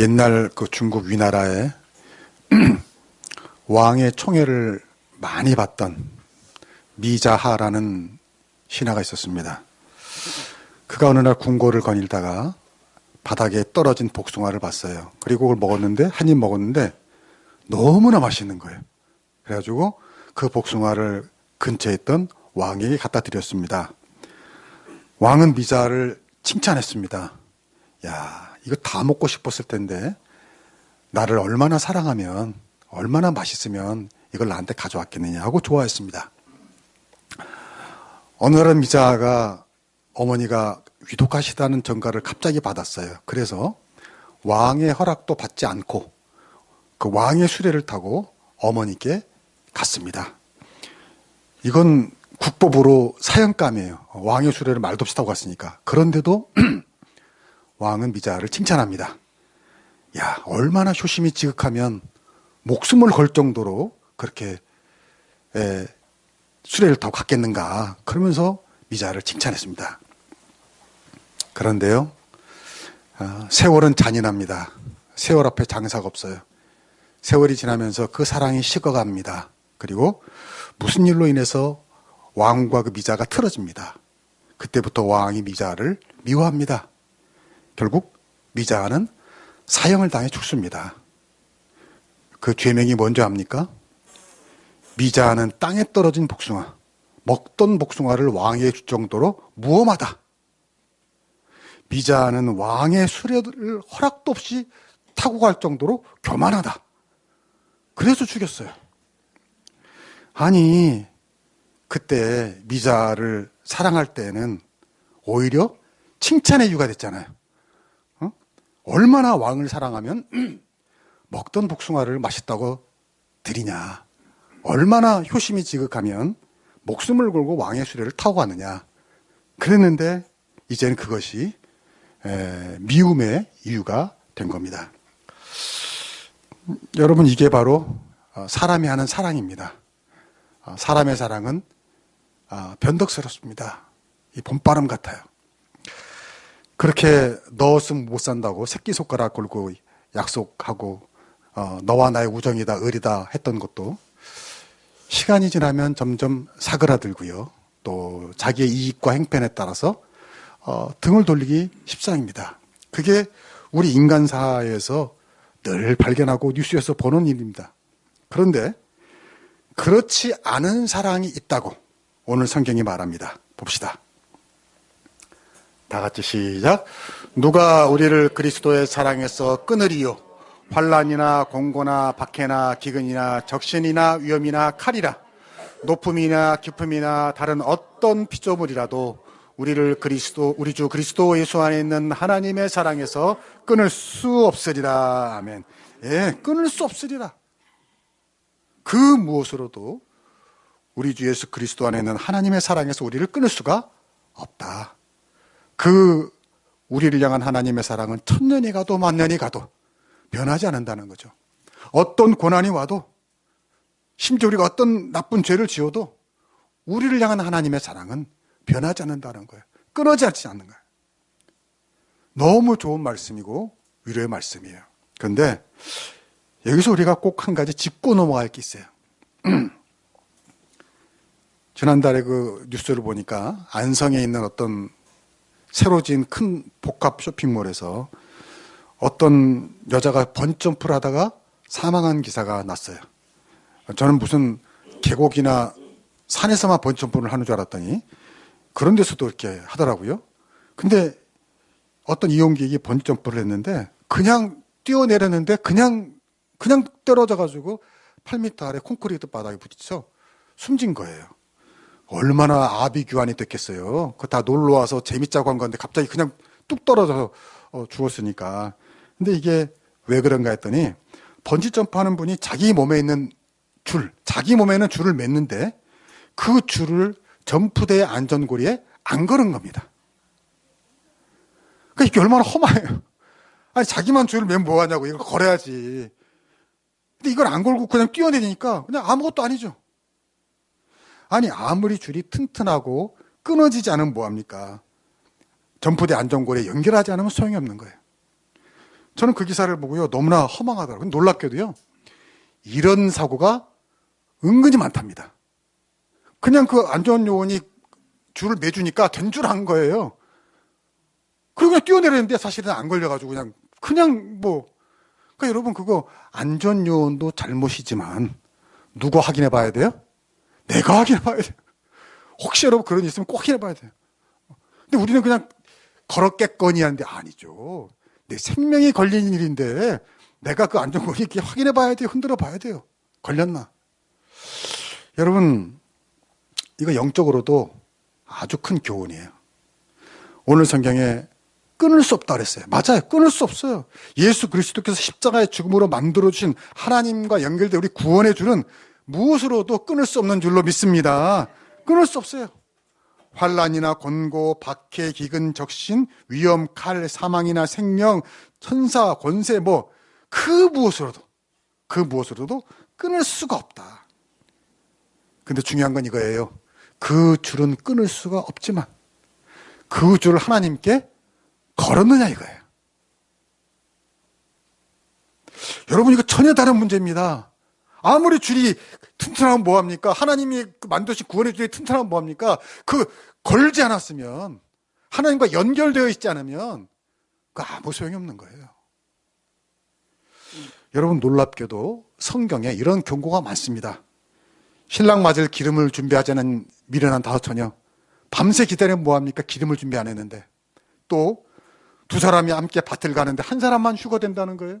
옛날 그 중국 위나라에 왕의 총애를 많이 받던 미자하라는 신하가 있었습니다. 그가 어느 날 궁궐을 거닐다가 바닥에 떨어진 복숭아를 봤어요. 그리고 그걸 먹었는데 한 입 먹었는데 너무나 맛있는 거예요. 그래가지고 그 복숭아를 근처에 있던 왕에게 갖다 드렸습니다. 왕은 미자를 칭찬했습니다. 야, 이거 다 먹고 싶었을 텐데 나를 얼마나 사랑하면 얼마나 맛있으면 이걸 나한테 가져왔겠느냐 하고 좋아했습니다. 어느 날은 미자가 어머니가 위독하시다는 전가를 갑자기 받았어요. 그래서 왕의 허락도 받지 않고 그 왕의 수레를 타고 어머니께 갔습니다. 이건 국법으로 사형감이에요. 왕의 수레를 말도 없이 타고 갔으니까. 그런데도 왕은 미자를 칭찬합니다. 야, 얼마나 효심이 지극하면 목숨을 걸 정도로 그렇게 에, 수레를 타고 갔겠는가. 그러면서 미자를 칭찬했습니다. 그런데요, 아, 세월은 잔인합니다. 세월 앞에 장사가 없어요. 세월이 지나면서 그 사랑이 식어갑니다. 그리고 무슨 일로 인해서 왕과 그 미자가 틀어집니다. 그때부터 왕이 미자를 미워합니다. 결국 미자는 사형을 당해 죽습니다. 그 죄명이 뭔지 압니까? 미자는 땅에 떨어진 복숭아, 먹던 복숭아를 왕에게 줄 정도로 무엄하다. 미자는 왕의 수레를 허락도 없이 타고 갈 정도로 교만하다. 그래서 죽였어요. 아니, 그때 미자를 사랑할 때는 오히려 칭찬의 이유가 됐잖아요. 어? 얼마나 왕을 사랑하면 먹던 복숭아를 맛있다고 드리냐. 얼마나 효심이 지극하면 목숨을 걸고 왕의 수레를 타고 가느냐. 그랬는데 이제는 그것이 미움의 이유가 된 겁니다. 여러분, 이게 바로 어, 사람이 하는 사랑입니다. 어, 사람의 사랑은 어, 변덕스럽습니다. 이 봄바람 같아요. 그렇게 넣었으면 못 산다고 새끼손가락 걸고 약속하고 너와 나의 우정이다, 의리다 했던 것도 시간이 지나면 점점 사그라들고요. 또 자기의 이익과 행편에 따라서 어, 등을 돌리기 십상입니다. 그게 우리 인간사에서 늘 발견하고 뉴스에서 보는 일입니다. 그런데 그렇지 않은 사랑이 있다고 오늘 성경이 말합니다. 봅시다. 다 같이 시작. 누가 우리를 그리스도의 사랑에서 끊으리요? 환란이나 공고나 박해나 기근이나 적신이나 위험이나 칼이라 높음이나 깊음이나 다른 어떤 피조물이라도 우리를 그리스도 우리 주 그리스도 예수 안에 있는 하나님의 사랑에서 끊을 수 없으리라. 아멘. 예, 끊을 수 없으리라. 그 무엇으로도 우리 주 예수 그리스도 안에 있는 하나님의 사랑에서 우리를 끊을 수가 없다. 그 우리를 향한 하나님의 사랑은 천년이 가도 만년이 가도 변하지 않는다는 거죠. 어떤 고난이 와도 심지어 우리가 어떤 나쁜 죄를 지어도 우리를 향한 하나님의 사랑은 변하지 않는다는 거예요. 끊어지지 않는 거예요. 너무 좋은 말씀이고 위로의 말씀이에요. 그런데 여기서 우리가 꼭 한 가지 짚고 넘어갈 게 있어요. 지난달에 그 뉴스를 보니까 안성에 있는 어떤 새로 지은 큰 복합 쇼핑몰에서 어떤 여자가 번점프를 하다가 사망한 기사가 났어요. 저는 무슨 계곡이나 산에서만 번점프를 하는 줄 알았더니 그런 데서도 이렇게 하더라고요. 근데 어떤 이용객이 번점프를 했는데 그냥 뛰어내렸는데 그냥 그냥 떨어져 가지고 8m 아래 콘크리트 바닥에 부딪혀 숨진 거예요. 얼마나 아비규환이 됐겠어요. 그거 다 놀러 와서 재밌자고 한 건데 갑자기 그냥 뚝 떨어져서 어, 죽었으니까. 근데 이게 왜 그런가 했더니 번지 점프하는 분이 자기 몸에 있는 줄, 자기 몸에 는 줄을 맸는데 그 줄을 점프대 안전고리에 안 걸은 겁니다. 그러니까 이게 얼마나 험해요. 아니, 자기만 줄을 매면 뭐하냐고. 이걸 걸어야지. 근데 이걸 안 걸고 그냥 뛰어내리니까 그냥 아무것도 아니죠. 아니, 아무리 줄이 튼튼하고 끊어지지 않으면 뭐합니까? 점포대 안전고리에 연결하지 않으면 소용이 없는 거예요. 저는 그 기사를 보고요. 너무나 허망하더라고요. 놀랍게도요. 이런 사고가 은근히 많답니다. 그냥 그 안전요원이 줄을 매주니까 된줄안 거예요. 그리고 그냥 뛰어내렸는데 사실은 안 걸려가지고 그냥, 그냥 뭐. 그러니까 여러분 그거 안전요원도 잘못이지만 누가 확인해 봐야 돼요? 내가 확인해 봐야 돼요. 혹시 여러분 그런 일 있으면 꼭 확인해 봐야 돼요. 근데 우리는 그냥 걸었겠거니 하는데 아니죠. 내 생명이 걸린 일인데 내가 그 안전거리 이렇게 확인해 봐야 돼요. 흔들어 봐야 돼요. 걸렸나? 여러분, 이거 영적으로도 아주 큰 교훈이에요. 오늘 성경에 끊을 수 없다 그랬어요. 맞아요. 끊을 수 없어요. 예수 그리스도께서 십자가의 죽음으로 만들어 주신 하나님과 연결된 우리 구원의 줄은 무엇으로도 끊을 수 없는 줄로 믿습니다. 끊을 수 없어요. 환란이나 권고, 박해, 기근, 적신, 위험, 칼, 사망이나 생명, 천사, 권세 뭐 그 무엇으로도 그 무엇으로도 끊을 수가 없다. 근데 중요한 건 이거예요. 그 줄은 끊을 수가 없지만 그 줄을 하나님께 걸었느냐 이거예요. 여러분 이거 전혀 다른 문제입니다. 아무리 줄이 튼튼하면 뭐합니까? 하나님이 만드신 구원의 줄이 튼튼하면 뭐합니까? 그 걸지 않았으면 하나님과 연결되어 있지 않으면 그 아무 소용이 없는 거예요. 여러분 놀랍게도 성경에 이런 경고가 많습니다. 신랑 맞을 기름을 준비하자는 미련한 다섯 처녀. 밤새 기다리면 뭐합니까? 기름을 준비 안 했는데. 또 두 사람이 함께 밭을 가는데 한 사람만 휴거된다는 거예요.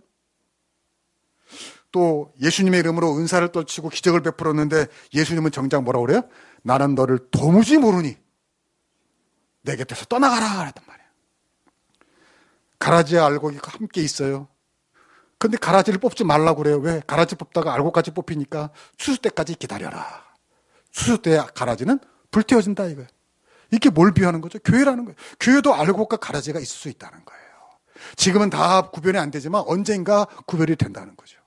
또 예수님의 이름으로 은사를 떨치고 기적을 베풀었는데 예수님은 정작 뭐라고 그래요? 나는 너를 도무지 모르니 내 곁에서 떠나가라 그랬단 말이에요. 가라지와 알곡이 함께 있어요. 근데 가라지를 뽑지 말라고 그래요. 왜? 가라지 뽑다가 알곡까지 뽑히니까 추수 때까지 기다려라. 추수 때 가라지는 불태워진다 이거예요. 이게 뭘 비유하는 거죠? 교회라는 거예요. 교회도 알곡과 가라지가 있을 수 있다는 거예요. 지금은 다 구별이 안 되지만 언젠가 구별이 된다는 거죠.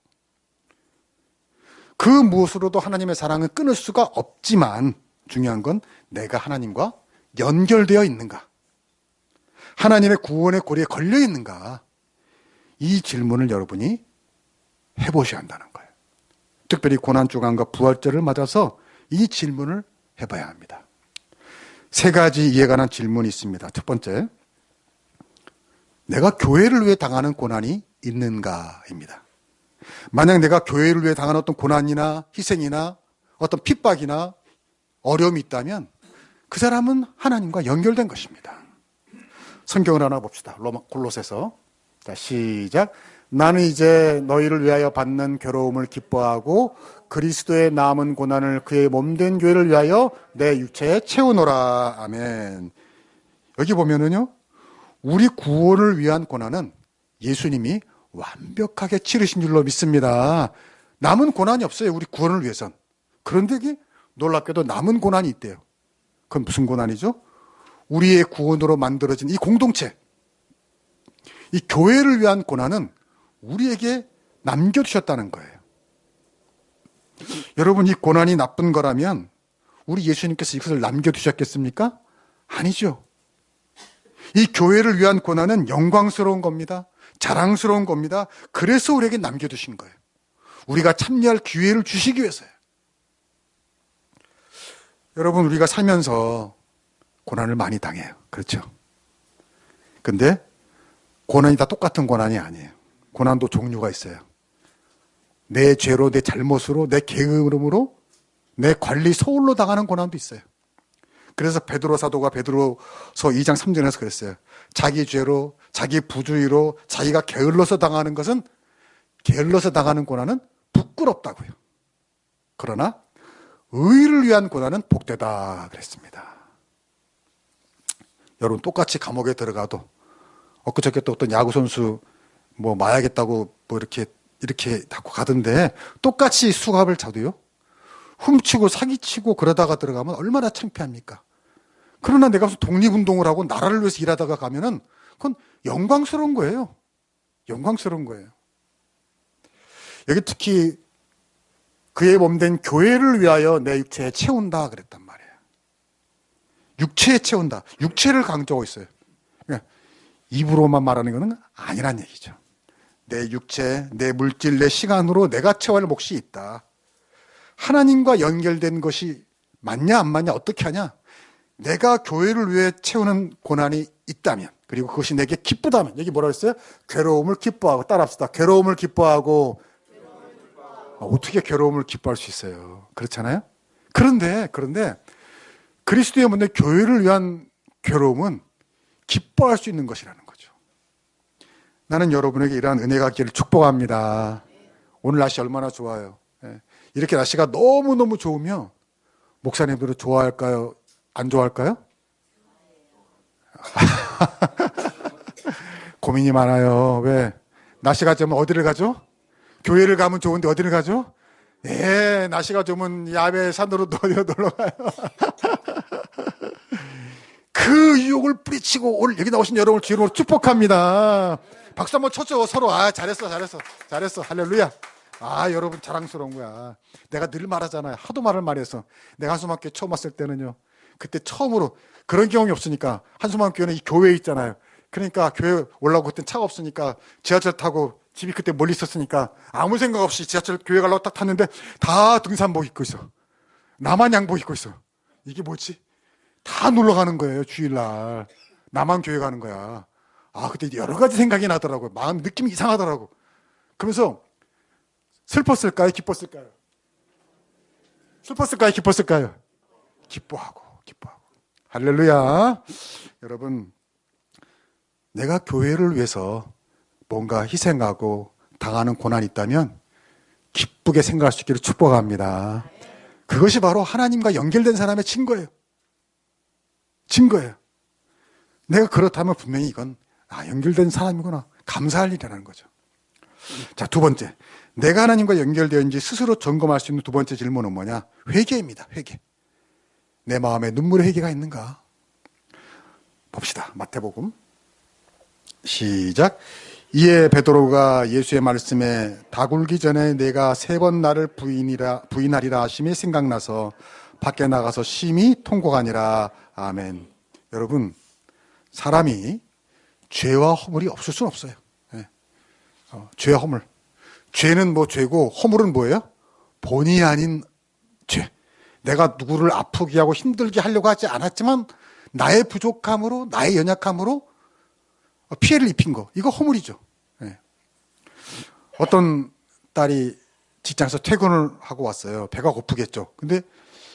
그 무엇으로도 하나님의 사랑은 끊을 수가 없지만 중요한 건 내가 하나님과 연결되어 있는가? 하나님의 구원의 고리에 걸려 있는가? 이 질문을 여러분이 해보셔야 한다는 거예요. 특별히 고난주간과 부활절을 맞아서 이 질문을 해봐야 합니다. 세 가지 이해 가는 질문이 있습니다. 첫 번째, 내가 교회를 위해 당하는 고난이 있는가입니다. 만약 내가 교회를 위해 당한 어떤 고난이나 희생이나 어떤 핍박이나 어려움이 있다면 그 사람은 하나님과 연결된 것입니다. 성경을 하나 봅시다. 로마 골로새서. 자, 시작. 나는 이제 너희를 위하여 받는 괴로움을 기뻐하고 그리스도의 남은 고난을 그의 몸된 교회를 위하여 내 육체에 채우노라. 아멘. 여기 보면은요. 우리 구원을 위한 고난은 예수님이 완벽하게 치르신 줄로 믿습니다. 남은 고난이 없어요. 우리 구원을 위해선. 그런데 이게 놀랍게도 남은 고난이 있대요. 그건 무슨 고난이죠? 우리의 구원으로 만들어진 이 공동체. 이 교회를 위한 고난은 우리에게 남겨두셨다는 거예요. 여러분, 이 고난이 나쁜 거라면 우리 예수님께서 이것을 남겨두셨겠습니까? 아니죠. 이 교회를 위한 고난은 영광스러운 겁니다. 자랑스러운 겁니다. 그래서 우리에게 남겨두신 거예요. 우리가 참여할 기회를 주시기 위해서요. 여러분, 우리가 살면서 고난을 많이 당해요. 그렇죠? 근데 고난이 다 똑같은 고난이 아니에요. 고난도 종류가 있어요. 내 죄로, 내 잘못으로, 내 게으름으로, 내 관리 소홀로 당하는 고난도 있어요. 그래서 베드로 사도가 베드로서 2장 3절에서 그랬어요. 자기 죄로, 자기 부주의로, 자기가 게을러서 당하는 것은 게을러서 당하는 고난은 부끄럽다고요. 그러나 의를 위한 고난은 복되다 그랬습니다. 여러분 똑같이 감옥에 들어가도 엊그저께 또 어떤 야구 선수 뭐 마야겠다고 뭐 이렇게 이렇게 하고 가던데 똑같이 수갑을 차도요. 훔치고 사기치고 그러다가 들어가면 얼마나 창피합니까? 그러나 내가 무슨 독립운동을 하고 나라를 위해서 일하다가 가면은 그건 영광스러운 거예요. 영광스러운 거예요. 여기 특히 그의 몸된 교회를 위하여 내 육체에 채운다 그랬단 말이에요. 육체에 채운다. 육체를 강조하고 있어요. 입으로만 말하는 것은 아니란 얘기죠. 내 육체, 내 물질, 내 시간으로 내가 채워야 할 몫이 있다. 하나님과 연결된 것이 맞냐 안 맞냐 어떻게 하냐? 내가 교회를 위해 채우는 고난이 있다면 그리고 그것이 내게 기쁘다면 여기 뭐라 했어요? 괴로움을 기뻐하고 따라합시다. 괴로움을 기뻐하고 아, 어떻게 괴로움을 기뻐할 수 있어요? 그렇잖아요? 그런데 그런데 그리스도의 문제 교회를 위한 괴로움은 기뻐할 수 있는 것이라는 거죠. 나는 여러분에게 이러한 은혜가 있기를 축복합니다. 오늘 날씨 얼마나 좋아요. 예. 이렇게 날씨가 너무너무 좋으면 목사님들은 좋아할까요? 안 좋아할까요? 고민이 많아요. 왜? 날씨가 좋으면 어디를 가죠? 교회를 가면 좋은데 어디를 가죠? 예, 날씨가 좋으면 야외 산으로 놀러 가요. 그 유혹을 뿌리치고 오늘 여기 나오신 여러분을 주로 축복합니다. 박수 한번 쳐줘 서로 아 잘했어 잘했어 잘했어 할렐루야. 아 여러분 자랑스러운 거야. 내가 늘 말하잖아요. 하도 말을 말해서 내가 한수막교회 처음 왔을 때는요. 그때 처음으로 그런 경험이 없으니까 한수막교회는 이 교회에 있잖아요. 그러니까 교회 올라오고 그때 차가 없으니까 지하철 타고 집이 그때 멀리 있었으니까 아무 생각 없이 지하철 교회 가려고 딱 탔는데 다 등산복 입고 있어. 나만 양복 입고 있어. 이게 뭐지? 다 놀러 가는 거예요, 주일날. 나만 교회 가는 거야. 아, 그때 여러 가지 생각이 나더라고요. 마음, 느낌이 이상하더라고. 그러면서 슬펐을까요? 기뻤을까요? 슬펐을까요? 기뻤을까요? 기뻐하고, 기뻐하고. 할렐루야. 여러분, 내가 교회를 위해서 뭔가 희생하고 당하는 고난이 있다면 기쁘게 생각할 수 있기를 축복합니다. 그것이 바로 하나님과 연결된 사람의 증거예요. 증거예요. 내가 그렇다면 분명히 이건 아, 연결된 사람이구나. 감사할 일이라는 거죠. 자, 두 번째. 내가 하나님과 연결되었는지 스스로 점검할 수 있는 두 번째 질문은 뭐냐? 회개입니다. 회개. 내 마음에 눈물의 회개가 있는가? 봅시다. 마태복음. 시작. 이에 베드로가 예수의 말씀에 다 굴기 전에 내가 세 번 나를 부인이라 부인하리라 하심이 생각나서 밖에 나가서 심히 통곡하니라. 아멘. 여러분, 사람이 죄와 허물이 없을 수는 없어요. 예. 어, 죄와 허물. 죄는 뭐 죄고 허물은 뭐예요? 본의 아닌 죄. 내가 누구를 아프게 하고 힘들게 하려고 하지 않았지만 나의 부족함으로 나의 연약함으로 피해를 입힌 거. 이거 허물이죠. 예. 어떤 딸이 직장에서 퇴근을 하고 왔어요. 배가 고프겠죠. 근데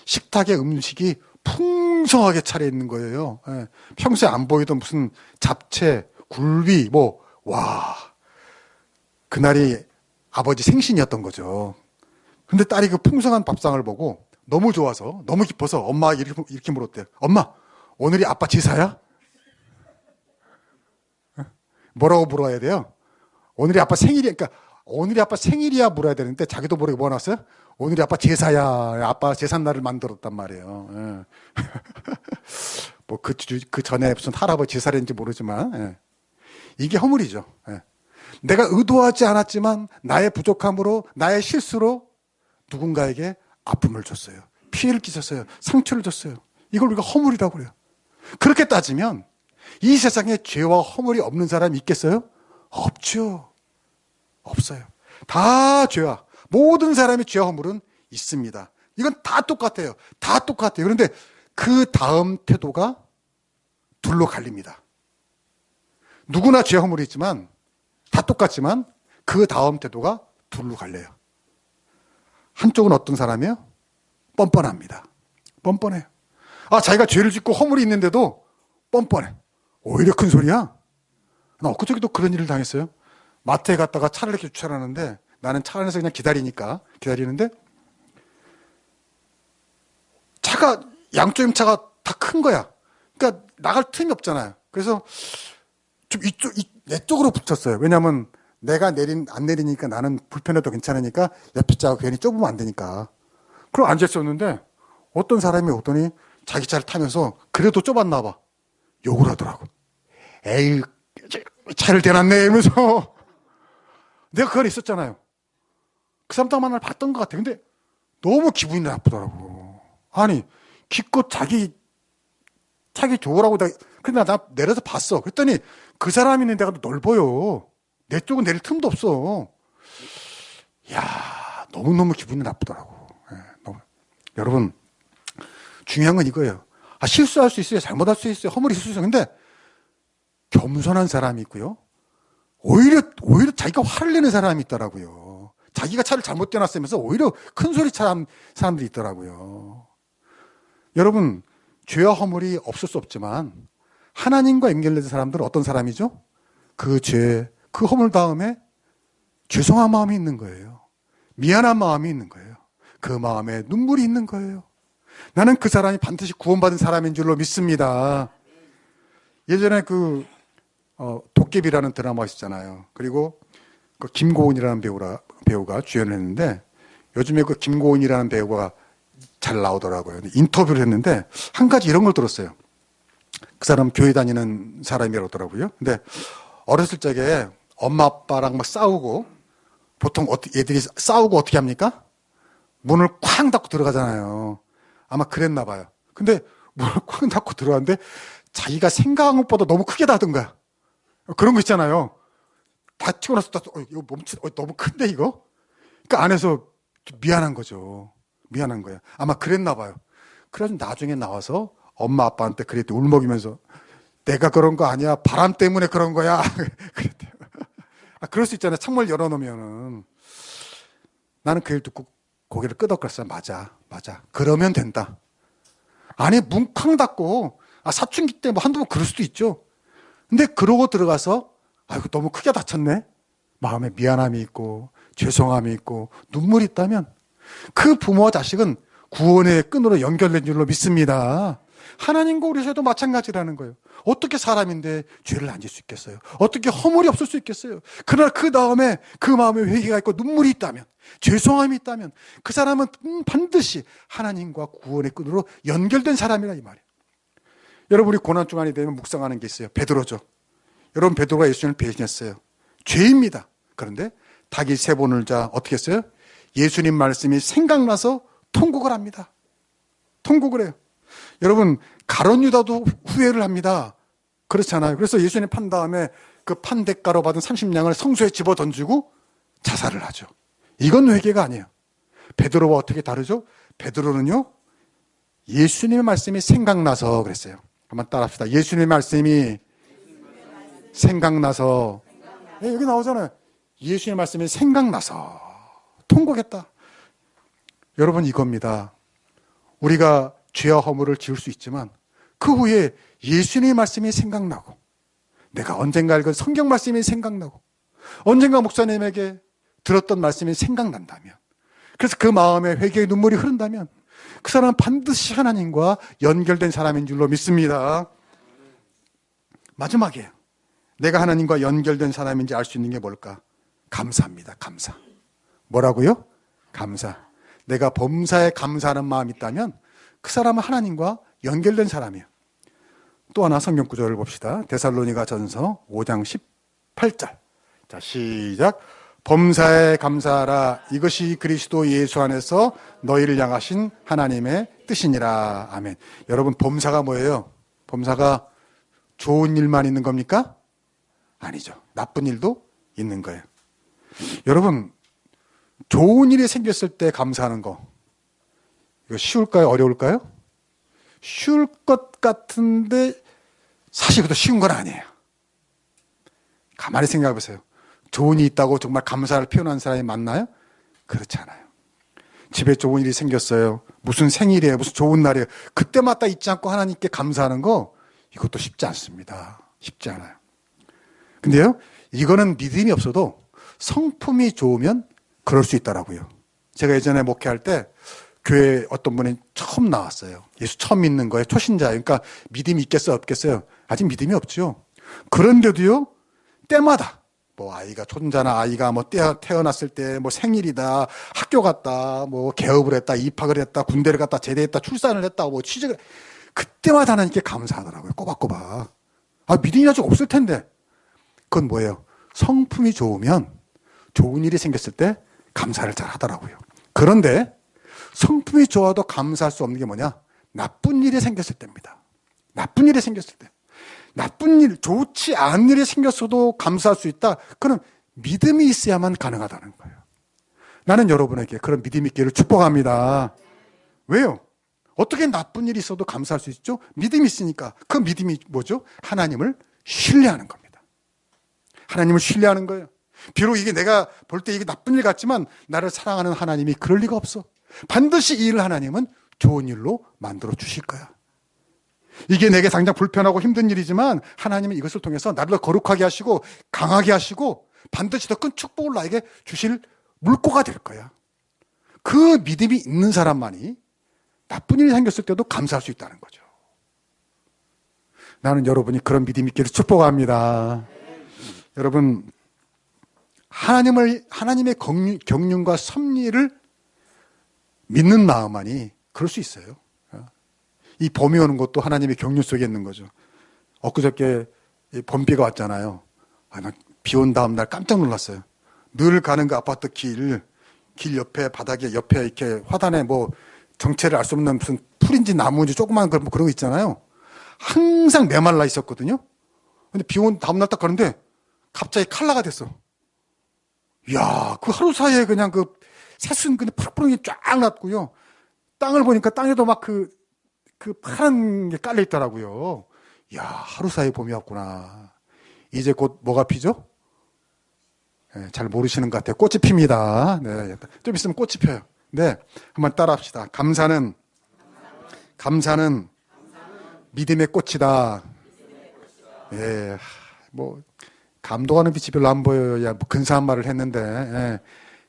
식탁에 음식이 풍성하게 차려 있는 거예요. 예. 평소에 안 보이던 무슨 잡채, 굴비, 뭐, 와. 그날이 아버지 생신이었던 거죠. 근데 딸이 그 풍성한 밥상을 보고 너무 좋아서, 너무 기뻐서 엄마 이렇게, 이렇게 물었대요. 엄마, 오늘이 아빠 제사야? 예? 뭐라고 물어야 돼요? 오늘이 아빠 생일이야. 그러니까 오늘이 아빠 생일이야 물어야 되는데 자기도 모르게 뭐 나왔어요? 오늘이 아빠 제사야. 아빠 제삿날을 만들었단 말이에요. 예. 뭐그 그 전에 무슨 할아버지 제사인지 모르지만 예. 이게 허물이죠. 예. 내가 의도하지 않았지만 나의 부족함으로 나의 실수로 누군가에게 아픔을 줬어요. 피해를 끼쳤어요. 상처를 줬어요. 이걸 우리가 허물이라고 그래요. 그렇게 따지면 이 세상에 죄와 허물이 없는 사람이 있겠어요? 없죠. 없어요. 다 죄와 모든 사람의 죄와 허물은 있습니다. 이건 다 똑같아요. 다 똑같아요. 그런데 그 다음 태도가 둘로 갈립니다. 누구나 죄 허물이 있지만 다 똑같지만 그 다음 태도가 둘로 갈려요. 한쪽은 어떤 사람이에요? 뻔뻔합니다. 뻔뻔해요. 아, 자기가 죄를 짓고 허물이 있는데도 뻔뻔해. 오히려 큰 소리야. 나 엊그저께도 그런 일을 당했어요. 마트에 갔다가 차를 이렇게 주차하는데 나는 차 안에서 그냥 기다리니까 기다리는데 차가 양쪽 차가 다 큰 거야. 그러니까 나갈 틈이 없잖아요. 그래서 좀 이쪽 이, 내 쪽으로 붙였어요. 왜냐하면 내가 내린 안 내리니까 나는 불편해도 괜찮으니까 옆에 차가 괜히 좁으면 안 되니까. 그럼 앉아 있었는데 어떤 사람이 오더니 자기 차를 타면서 그래도 좁았나 봐. 욕을 하더라고. 에이 차를 대놨네 이러면서 내가 그걸 있었잖아요. 그 사람 딱 만날 봤던 것 같아. 근데 너무 기분이 나쁘더라고. 아니, 기껏 자기, 자기 좋으라고 나, 근데 나 내려서 봤어. 그랬더니 그 사람이 있는 데가 넓어요. 내 쪽은 내릴 틈도 없어. 야 너무너무 기분이 나쁘더라고. 예, 너무. 여러분, 중요한 건 이거예요. 아, 실수할 수 있어요. 잘못할 수 있어요. 허물이 있을 수 있어요. 근데 겸손한 사람이 있고요. 오히려, 오히려 자기가 화를 내는 사람이 있더라고요. 자기가 차를 잘못 떼놨으면서 오히려 큰 소리 차는 사람들이 있더라고요. 여러분, 죄와 허물이 없을 수 없지만 하나님과 연결된 사람들은 어떤 사람이죠? 그 죄, 그 허물 다음에 죄송한 마음이 있는 거예요. 미안한 마음이 있는 거예요. 그 마음에 눈물이 있는 거예요. 나는 그 사람이 반드시 구원받은 사람인 줄로 믿습니다. 예전에 그 어, 도깨비라는 드라마 있었잖아요. 그리고 그 김고은이라는 배우라, 배우가 주연을 했는데 요즘에 그 김고은이라는 배우가 잘 나오더라고요. 인터뷰를 했는데 한 가지 이런 걸 들었어요. 그 사람 교회 다니는 사람이라더라고요. 근데 어렸을 적에 엄마 아빠랑 막 싸우고 보통 애들이 싸우고 어떻게 합니까? 문을 쾅 닫고 들어가잖아요. 아마 그랬나 봐요. 근데 문을 쾅 닫고 들어왔는데 자기가 생각한 것보다 너무 크게 닫은 거야. 그런 거 있잖아요. 다치고 나서 어, 이거 멈추, 어, 너무 큰데 이거? 그러니까 안에서 미안한 거죠. 미안한 거야. 아마 그랬나 봐요. 그래서 나중에 나와서 엄마 아빠한테 그랬대 울먹이면서 내가 그런 거 아니야. 바람 때문에 그런 거야. 그랬대요. 아, 그럴 수 있잖아요. 창문 열어놓으면은 나는 그 일 듣고 고개를 끄덕거렸어요. 맞아, 맞아. 그러면 된다. 아니 뭉쾅 닫고 아 사춘기 때 뭐 한두 번 그럴 수도 있죠. 근데 그러고 들어가서 아이고 너무 크게 다쳤네. 마음에 미안함이 있고 죄송함이 있고 눈물이 있다면 그 부모와 자식은 구원의 끈으로 연결된 줄로 믿습니다. 하나님과 우리 세도 마찬가지라는 거예요. 어떻게 사람인데 죄를 안 질 수 있겠어요? 어떻게 허물이 없을 수 있겠어요? 그러나 그 다음에 그 마음에 회개가 있고 눈물이 있다면, 죄송함이 있다면 그 사람은 반드시 하나님과 구원의 끈으로 연결된 사람이라 이 말이에요. 여러분 우리 고난 중간이 되면 묵상하는 게 있어요. 베드로죠. 여러분 베드로가 예수님을 배신했어요. 죄입니다. 그런데 닭이 세 번을 자 어떻게 했어요? 예수님 말씀이 생각나서 통곡을 합니다. 통곡을 해요. 여러분 가론 유다도 후회를 합니다. 그렇잖아요. 그래서 예수님 판 다음에 그 판 대가로 받은 30냥을 성소에 집어 던지고 자살을 하죠. 이건 회개가 아니에요. 베드로와 어떻게 다르죠? 베드로는요. 예수님의 말씀이 생각나서 그랬어요. 한번 따라합시다. 예수님의 말씀이 생각나서 네, 여기 나오잖아요. 예수님의 말씀이 생각나서 통곡했다. 여러분 이겁니다. 우리가 죄와 허물을 지을 수 있지만 그 후에 예수님의 말씀이 생각나고 내가 언젠가 읽은 성경 말씀이 생각나고 언젠가 목사님에게 들었던 말씀이 생각난다면 그래서 그 마음에 회개의 눈물이 흐른다면 그 사람은 반드시 하나님과 연결된 사람인 줄로 믿습니다. 마지막에 내가 하나님과 연결된 사람인지 알 수 있는 게 뭘까? 감사합니다. 감사. 뭐라고요? 감사. 내가 범사에 감사하는 마음이 있다면 그 사람은 하나님과 연결된 사람이에요. 또 하나 성경 구절을 봅시다. 데살로니가 전서 5장 18절. 자, 시작. 범사에 감사하라. 이것이 그리스도 예수 안에서 너희를 향하신 하나님의 뜻이니라. 아멘. 여러분, 범사가 뭐예요? 범사가 좋은 일만 있는 겁니까? 아니죠. 나쁜 일도 있는 거예요. 여러분, 좋은 일이 생겼을 때 감사하는 거. 이거 쉬울까요? 어려울까요? 쉬울 것 같은데 사실 그것도 쉬운 건 아니에요. 가만히 생각해 보세요. 일이 있다고 정말 감사를 표현한 사람이 많나요? 그렇지 않아요. 집에 좋은 일이 생겼어요. 무슨 생일이에요. 무슨 좋은 날이에요. 그때마다 잊지 않고 하나님께 감사하는 거 이것도 쉽지 않습니다. 쉽지 않아요. 근데요, 이거는 믿음이 없어도 성품이 좋으면 그럴 수 있더라고요. 제가 예전에 목회할 때 교회 어떤 분이 처음 나왔어요. 예수 처음 믿는 거예요. 초신자. 그러니까 믿음이 있겠어요? 없겠어요? 아직 믿음이 없죠. 그런데도요, 때마다 뭐 아이가 초자나 아이가 뭐 태어났을 때 뭐 생일이다, 학교 갔다, 뭐 개업을 했다, 입학을 했다, 군대를 갔다, 제대했다, 출산을 했다, 뭐 취직을 그때마다 하나님께 감사하더라고요. 꼬박꼬박. 아, 믿음이 아직 없을 텐데. 그건 뭐예요? 성품이 좋으면 좋은 일이 생겼을 때 감사를 잘 하더라고요. 그런데 성품이 좋아도 감사할 수 없는 게 뭐냐? 나쁜 일이 생겼을 때입니다. 나쁜 일이 생겼을 때. 나쁜 일, 좋지 않은 일이 생겼어도 감사할 수 있다. 그는 믿음이 있어야만 가능하다는 거예요. 나는 여러분에게 그런 믿음 있기를 축복합니다. 왜요? 어떻게 나쁜 일이 있어도 감사할 수 있죠? 믿음이 있으니까. 그 믿음이 뭐죠? 하나님을 신뢰하는 겁니다. 하나님을 신뢰하는 거예요. 비록 이게 내가 볼 때 이게 나쁜 일 같지만 나를 사랑하는 하나님이 그럴 리가 없어. 반드시 이 일을 하나님은 좋은 일로 만들어 주실 거야. 이게 내게 당장 불편하고 힘든 일이지만 하나님은 이것을 통해서 나를 더 거룩하게 하시고 강하게 하시고 반드시 더 큰 축복을 나에게 주실 물꼬가 될 거야. 그 믿음이 있는 사람만이 나쁜 일이 생겼을 때도 감사할 수 있다는 거죠. 나는 여러분이 그런 믿음 있기를 축복합니다. 여러분, 하나님을, 하나님의 경륜과 섭리를 믿는 마음만이 그럴 수 있어요. 이 봄이 오는 것도 하나님의 경륜 속에 있는 거죠. 엊그저께 봄비가 왔잖아요. 아, 비 온 다음 날 깜짝 놀랐어요. 늘 가는 그 아파트 길, 길 옆에 바닥에 옆에 이렇게 화단에 뭐 정체를 알 수 없는 무슨 풀인지 나무인지 조그만 그런, 뭐 그런 거 있잖아요. 항상 메말라 있었거든요. 근데 비 온 다음날 딱 가는데 갑자기 칼라가 됐어. 이야, 그 하루 사이에 그냥 그 새순 그냥 푸르푸르이 쫙 났고요. 땅을 보니까 땅에도 막 그, 그 파란 게 깔려 있더라고요. 이야, 하루 사이에 봄이 왔구나. 이제 곧 뭐가 피죠? 네, 잘 모르시는 것 같아요. 꽃이 핍니다. 네, 좀 있으면 꽃이 펴요. 네, 한번 따라 합시다. 감사는, 감사는 믿음의 꽃이다. 예, 뭐, 감동하는 빛이 별로 안 보여야 뭐 근사한 말을 했는데, 예.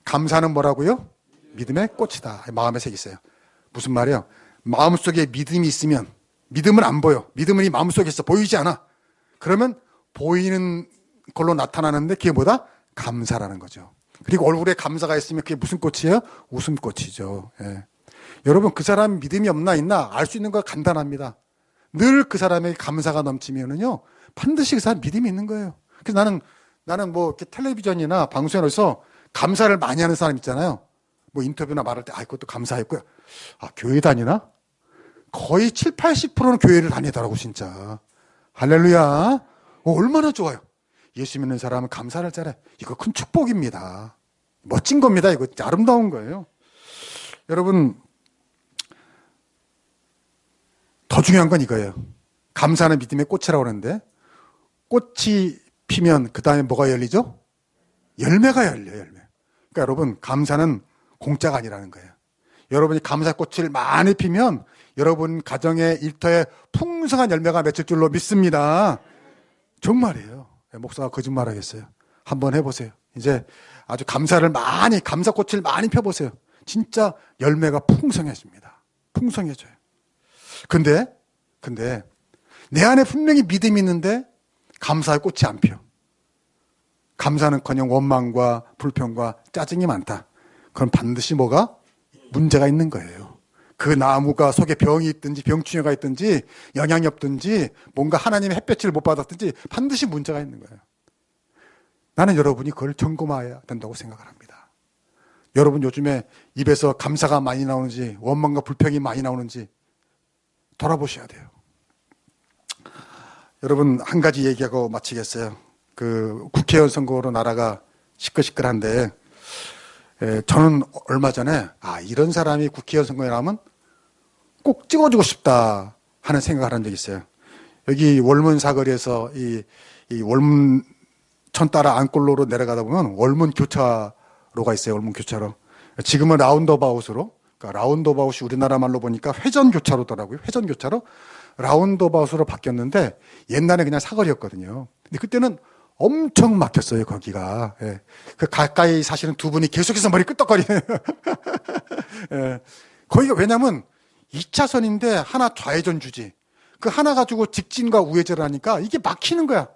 감사는 뭐라고요? 믿음의 꽃이다. 마음에 색 있어요. 무슨 말이에요? 마음속에 믿음이 있으면, 믿음은 안 보여. 믿음은 이 마음속에 있어. 보이지 않아. 그러면 보이는 걸로 나타나는데 그게 뭐다? 감사라는 거죠. 그리고 얼굴에 감사가 있으면 그게 무슨 꽃이에요? 웃음꽃이죠. 예. 여러분 그 사람 믿음이 없나 있나 알 수 있는 거 간단합니다. 늘 그 사람에게 감사가 넘치면은요 반드시 그 사람 믿음이 있는 거예요. 그래서 나는 나는 뭐 이렇게 텔레비전이나 방송에서 감사를 많이 하는 사람 있잖아요. 뭐 인터뷰나 말할 때아 이것도 감사했고요. 아 교회 다니나? 거의 7, 80%는 교회를 다니더라고 진짜. 할렐루야. 어, 얼마나 좋아요. 예수 믿는 사람은 감사를 잘해. 이거 큰 축복입니다. 멋진 겁니다. 이거 아름다운 거예요. 여러분, 더 중요한 건 이거예요. 감사는 믿음의 꽃이라고 하는데, 꽃이 피면 그 다음에 뭐가 열리죠? 열매가 열려요, 열매. 그러니까 여러분, 감사는 공짜가 아니라는 거예요. 여러분이 감사꽃을 많이 피면 여러분 가정의 일터에 풍성한 열매가 맺힐 줄로 믿습니다. 정말이에요. 예, 목사가 거짓말 하겠어요. 한번 해보세요. 이제 아주 감사를 많이, 감사꽃을 많이 펴보세요. 진짜 열매가 풍성해집니다. 풍성해져요. 근데, 근데, 내 안에 분명히 믿음이 있는데, 감사의 꽃이 안 펴. 감사는 커녕 원망과 불평과 짜증이 많다. 그럼 반드시 뭐가? 문제가 있는 거예요. 그 나무가 속에 병이 있든지 병충해가 있든지 영향이 없든지 뭔가 하나님의 햇볕을 못 받았든지 반드시 문제가 있는 거예요. 나는 여러분이 그걸 점검해야 된다고 생각을 합니다. 여러분 요즘에 입에서 감사가 많이 나오는지 원망과 불평이 많이 나오는지 돌아보셔야 돼요. 여러분 한 가지 얘기하고 마치겠어요. 그 국회의원 선거로 나라가 시끌시끌한데 에, 저는 얼마 전에 아 이런 사람이 국회의원 선거에 나오면 꼭 찍어주고 싶다 하는 생각을 한 적이 있어요. 여기 월문 사거리에서 이, 이 월문 천 따라 안골로로 내려가다 보면 월문 교차로가 있어요. 월문 교차로. 지금은 라운드바웃으로 그러니까 라운드바웃이 우리나라 말로 보니까 회전 교차로더라고요. 회전 교차로 라운드바웃으로 바뀌었는데 옛날에 그냥 사거리였거든요. 근데 그때는 엄청 막혔어요, 거기가. 예. 그 가까이 사시는 두 분이 계속해서 머리 끄덕거리네요. 예. 거기가 왜냐면 2차선인데 하나 좌회전 주지. 그 하나 가지고 직진과 우회전을 하니까 이게 막히는 거야.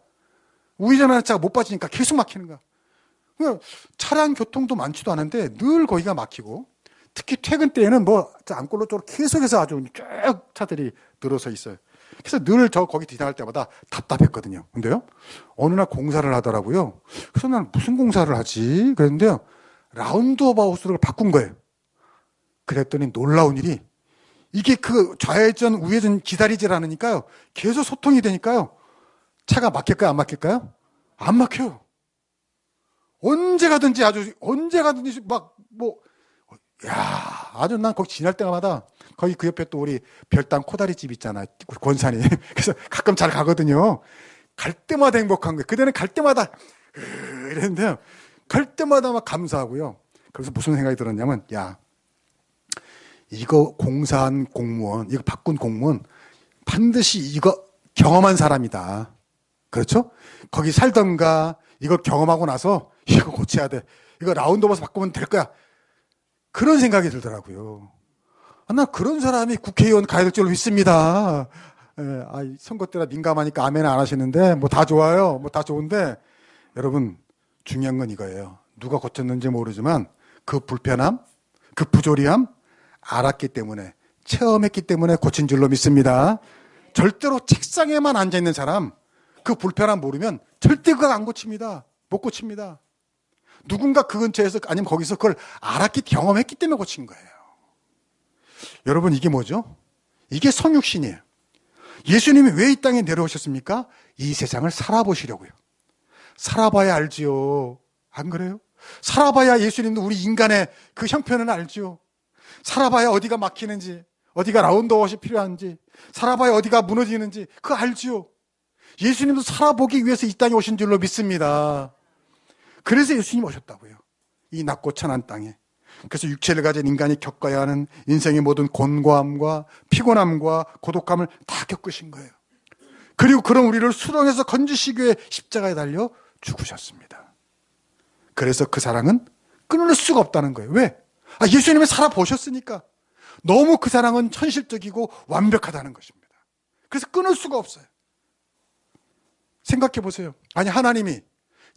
우회전하는 차가 못 빠지니까 계속 막히는 거야. 그러니까 차량 교통도 많지도 않은데 늘 거기가 막히고 특히 퇴근 때에는 뭐 안골로 쪽으로 계속해서 아주 쭉 차들이 늘어서 있어요. 그래서 늘 저 거기 지나갈 때마다 답답했거든요. 근데요, 어느 날 공사를 하더라고요. 그래서 난 무슨 공사를 하지? 그랬는데요, 라운드어바웃으로 바꾼 거예요. 그랬더니 놀라운 일이 이게 그 좌회전, 우회전 기다리질 않으니까요. 계속 소통이 되니까요. 차가 막힐까요? 안 막힐까요? 안 막혀요. 언제 가든지 아주 언제 가든지 막 뭐 야, 아주 난 거기 지날 때마다 거기 그 옆에 또 우리 별당 코다리 집 있잖아. 우리 권산이. 그래서 가끔 잘 가거든요. 갈 때마다 행복한 거예요. 그때는 갈 때마다 으, 이랬는데요. 갈 때마다 막 감사하고요. 그래서 무슨 생각이 들었냐면 야, 이거 공사한 공무원, 이거 바꾼 공무원 반드시 이거 경험한 사람이다. 그렇죠? 거기 살던가 이거 경험하고 나서 이거 고쳐야 돼. 이거 라운드버스 바꾸면 될 거야. 그런 생각이 들더라고요. 아, 나 그런 사람이 국회의원 가야 될줄 믿습니다. 예, 아, 선거 때라 민감하니까 아멘 안 하시는데 뭐 다 좋아요. 뭐 다 좋은데 여러분 중요한 건 이거예요. 누가 고쳤는지 모르지만 그 불편함, 그 부조리함 알았기 때문에 체험했기 때문에 고친 줄로 믿습니다. 절대로 책상에만 앉아 있는 사람 그 불편함 모르면 절대 그거 안 고칩니다. 못 고칩니다. 누군가 그 근처에서 아니면 거기서 그걸 알았기 경험했기 때문에 고친 거예요. 여러분 이게 뭐죠? 이게 성육신이에요. 예수님이 왜 이 땅에 내려오셨습니까? 이 세상을 살아보시려고요. 살아봐야 알지요. 안 그래요? 살아봐야 예수님도 우리 인간의 그 형편을 알지요. 살아봐야 어디가 막히는지, 어디가 라운드워시 필요한지, 살아봐야 어디가 무너지는지, 그거 알지요. 예수님도 살아보기 위해서 이 땅에 오신 줄로 믿습니다. 그래서 예수님 오셨다고요. 이 낮고 천한 땅에. 그래서 육체를 가진 인간이 겪어야 하는 인생의 모든 곤고함과 피곤함과 고독함을 다 겪으신 거예요. 그리고 그런 우리를 수렁에서 건지시기 위해 십자가에 달려 죽으셨습니다. 그래서 그 사랑은 끊을 수가 없다는 거예요. 왜? 아, 예수님을 살아보셨으니까. 너무 그 사랑은 현실적이고 완벽하다는 것입니다. 그래서 끊을 수가 없어요. 생각해 보세요. 아니, 하나님이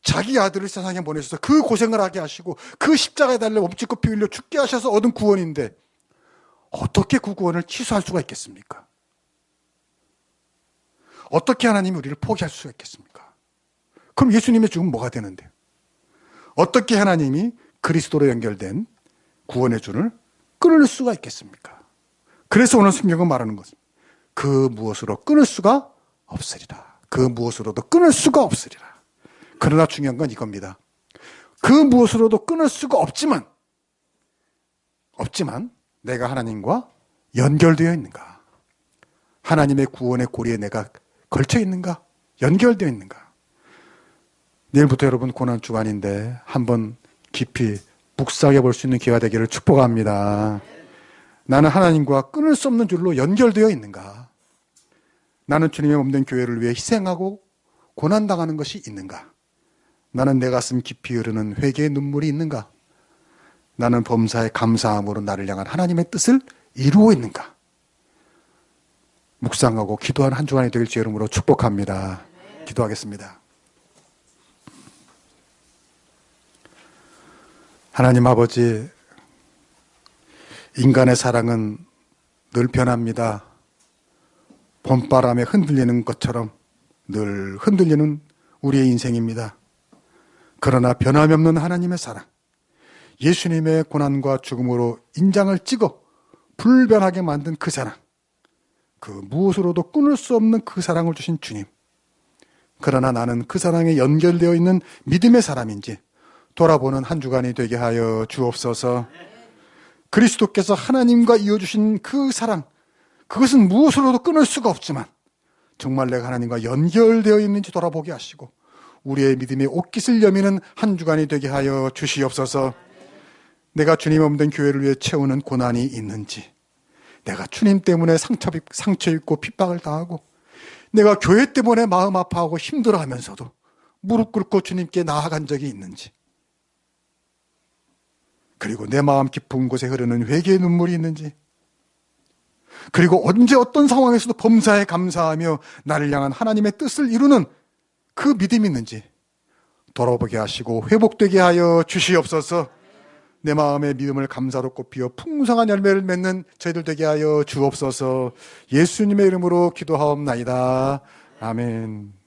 자기 아들을 세상에 보내셔서 그 고생을 하게 하시고 그 십자가에 달려 몸짓고 피 흘려 죽게 하셔서 얻은 구원인데 어떻게 그 구원을 취소할 수가 있겠습니까? 어떻게 하나님이 우리를 포기할 수가 있겠습니까? 그럼 예수님의 죽음 뭐가 되는데? 어떻게 하나님이 그리스도로 연결된 구원의 줄을 끊을 수가 있겠습니까? 그래서 오늘 성경은 말하는 것은 그 무엇으로 끊을 수가 없으리라. 그 무엇으로도 끊을 수가 없으리라. 그러나 중요한 건 이겁니다. 그 무엇으로도 끊을 수가 없지만, 없지만 내가 하나님과 연결되어 있는가? 하나님의 구원의 고리에 내가 걸쳐 있는가? 연결되어 있는가? 내일부터 여러분 고난 주간인데 한번 깊이 묵상해 볼 수 있는 기회가 되기를 축복합니다. 나는 하나님과 끊을 수 없는 줄로 연결되어 있는가? 나는 주님의 없는 교회를 위해 희생하고 고난당하는 것이 있는가? 나는 내 가슴 깊이 흐르는 회개의 눈물이 있는가? 나는 범사의 감사함으로 나를 향한 하나님의 뜻을 이루고 있는가? 묵상하고 기도하는 한 주간이 되길 주 이름으로 축복합니다. 기도하겠습니다. 하나님 아버지, 인간의 사랑은 늘 변합니다. 봄바람에 흔들리는 것처럼 늘 흔들리는 우리의 인생입니다. 그러나 변함이 없는 하나님의 사랑, 예수님의 고난과 죽음으로 인장을 찍어 불변하게 만든 그 사랑, 그 무엇으로도 끊을 수 없는 그 사랑을 주신 주님. 그러나 나는 그 사랑에 연결되어 있는 믿음의 사람인지 돌아보는 한 주간이 되게 하여 주옵소서. 그리스도께서 하나님과 이어주신 그 사랑, 그것은 무엇으로도 끊을 수가 없지만 정말 내가 하나님과 연결되어 있는지 돌아보게 하시고 우리의 믿음의 옷깃을 여미는 한 주간이 되게 하여 주시옵소서. 내가 주님 없는 교회를 위해 채우는 고난이 있는지, 내가 주님 때문에 상처, 상처 입고 핍박을 당하고, 내가 교회 때문에 마음 아파하고 힘들어 하면서도 무릎 꿇고 주님께 나아간 적이 있는지, 그리고 내 마음 깊은 곳에 흐르는 회개의 눈물이 있는지, 그리고 언제 어떤 상황에서도 범사에 감사하며 나를 향한 하나님의 뜻을 이루는 그 믿음이 있는지 돌아보게 하시고 회복되게 하여 주시옵소서. 내 마음의 믿음을 감사롭고 피어 풍성한 열매를 맺는 저희들 되게 하여 주옵소서. 예수님의 이름으로 기도하옵나이다. 아멘.